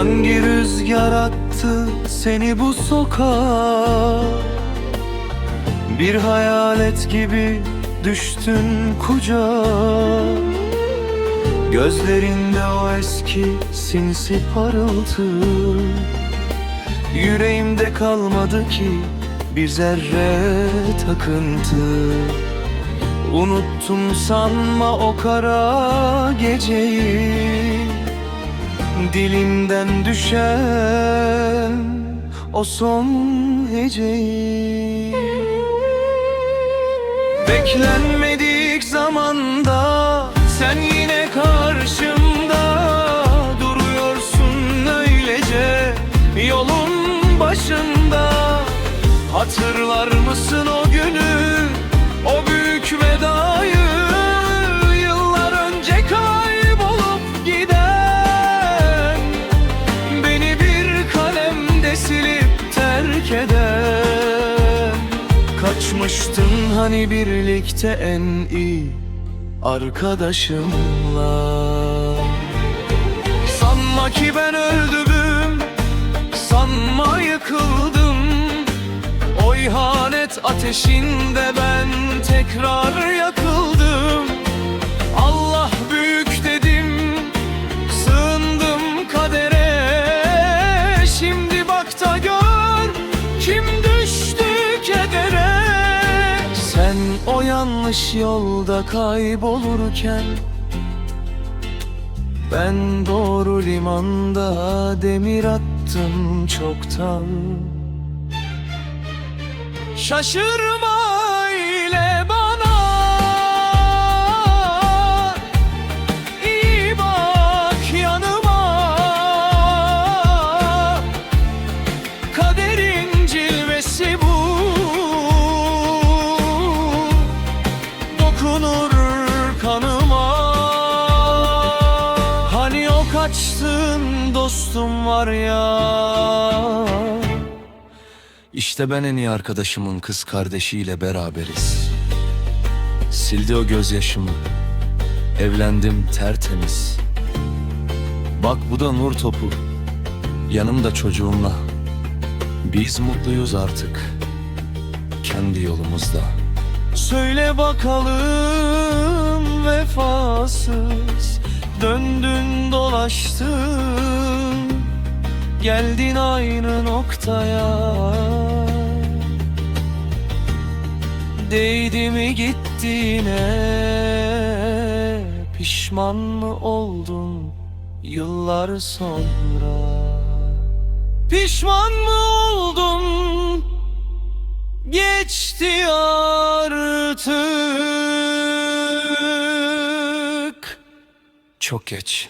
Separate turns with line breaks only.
Hangi rüzgar attı seni bu sokağa? Bir hayalet gibi düştün kucağa. Gözlerinde o eski sinsi parıltı. Yüreğimde kalmadı ki bir zerre takıntı. Unuttum sanma o kara geceyi Dilimden düşen o son heceyi. Beklenmedik zamanda sen yine karşımda Duruyorsun öylece yolun başında. Hatırlar mısın o Kaçmıştın hani birlikte en iyi arkadaşımla. Sanma ki ben öldüm Sanma yıkıldım. O ihanet ateşinde ben tekrar yakıldım o yanlış yolda kaybolurken ben doğru limanda demir attım çoktan Şaşırma kaçtın dostum var ya? İşte ben en iyi arkadaşımın kız kardeşiyle beraberiz. Sildi o gözyaşımı. Evlendim tertemiz. Bak bu da nur topu. Yanımda çocuğumla. Biz mutluyuz artık. Kendi yolumuzda. Söyle bakalım vefasız Döndün dolaştın. Geldin aynı noktaya. Değdi mi gittiğine? Pişman mı oldun yıllar sonra? Pişman mı oldun? Geçti artık Çok geç